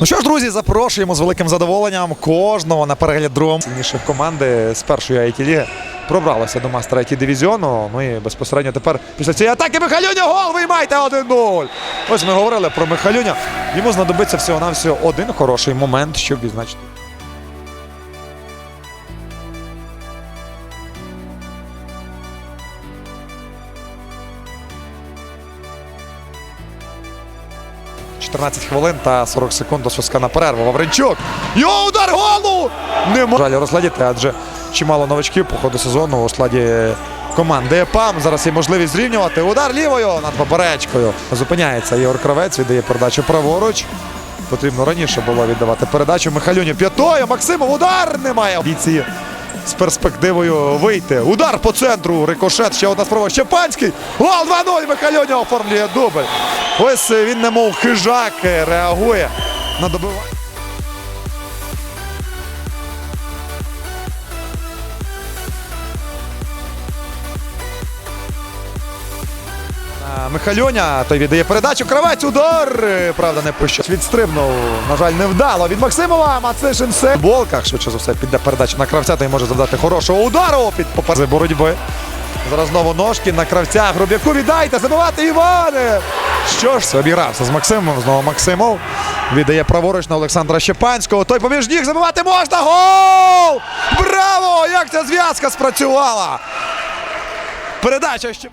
Ну що ж, друзі, запрошуємо з великим задоволенням кожного на перегляд другом сильніших команди з першої it ліги пробралися до мастера it дивізіону. Ну і безпосередньо тепер після цієї атаки Михалюня гол виймайте 1-0. Ось ми говорили про Михалюня. Йому знадобиться всього-навсього один хороший момент, щоб відзначити. – 14 хвилин та 40 секунд до свистка на перерву. Вавренчук. Йо, удар голу! Не може жаль розглядіти, адже чимало новачків по ходу сезону у складі команди ПАМ. Зараз є можливість зрівнювати. Удар лівою над поперечкою. Зупиняється Ігор Кравець, віддає передачу праворуч. Потрібно раніше було віддавати передачу Михайлюні п'ятою. Максимов удар немає. Бійці з перспективою вийти. Удар по центру. Рикошет. Ще одна спроба. Щепанський. Гол 2-0. Михайлюня оформлює дубль. Ось він немов хижак е, реагує на добивання. А, Михальоня, той віддає передачу. Кравець удар. Е, Правда, не про. Відстрибнув. На жаль, невдало. Від Максимова Мацишин се. В болках, швидше за все, піде передача на кравця, той може завдати хорошого удару під попереди боротьби. Зараз знову ножки на кравця. Груб'яку віддайте, забивати Іване. Що ж, обігрався з Максимом. Знову Максимов. Віддає праворуч на Олександра Щепанського. Той поміж ніг забивати можна. Гол! Браво! Як ця зв'язка спрацювала! Передача ще.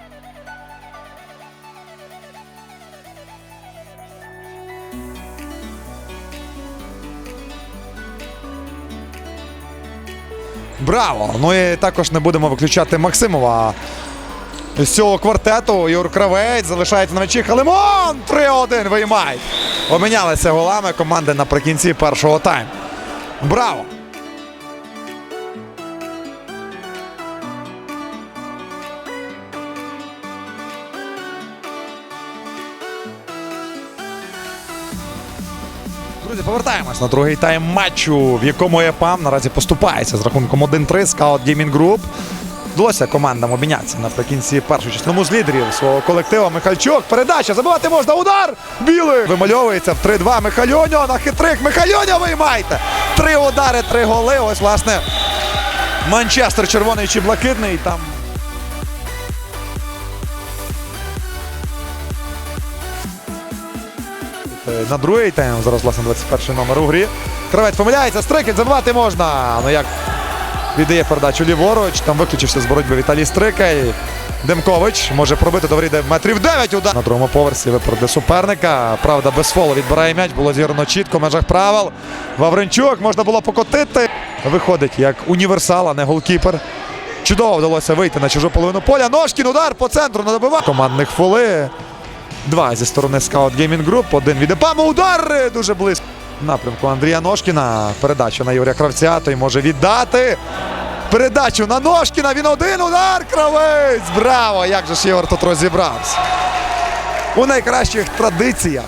Браво! Ну і також не будемо виключати Максимова. З цього квартету Юр Кравець залишається на м'ячі. Халимон 3-1 виймають. Обмінялися голами команди наприкінці першого тайму. Браво! Друзі, повертаємось на другий тайм матчу, в якому ЕПАМ наразі поступається з рахунком 1-3 Скаут Геймінг Груп. Вдалося командам обмінятися наприкінці першої частини з лідерів свого колективу. Михальчук. Передача. Забивати можна. Удар! Білий! Вимальовується в 3-2. Михальоньо на хитрих. Михальоньо виймайте! Три удари, три голи. Ось, власне, Манчестер червоний чи блакитний. Там Е, на другий тайм. Зараз, власне, 21 номер у грі. Кравець помиляється, Стрикін забивати можна. Ну як віддає передачу ліворуч. Там виключився з боротьби Віталій Стрикай. Демкович може пробити до воріт метрів 9 удар. На другому поверсі випереди суперника. Правда, без фолу відбирає м'яч. Було зіграно чітко в межах правил. Вавренчук можна було покотити. Виходить як універсал, а не голкіпер. Чудово вдалося вийти на чужу половину поля. Ножкін удар по центру на добивання. Командних фоли. Два зі сторони Scout Gaming Group. Один від Епаму. Удар дуже близько. Напрямку Андрія Ножкіна. Передача на Юрія Кравця. Той може віддати. Передачу на Ножкіна. Він один удар. Кравець. Браво! Як же ж Єгор тут розібрався. У найкращих традиціях.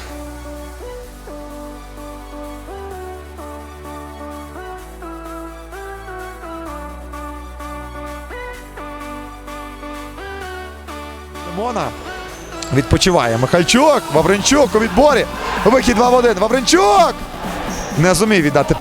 Лимона. Відпочиває Михальчук. Вавренчук у відборі. Вихід 2 в 1. Вавренчук! Не зумів віддати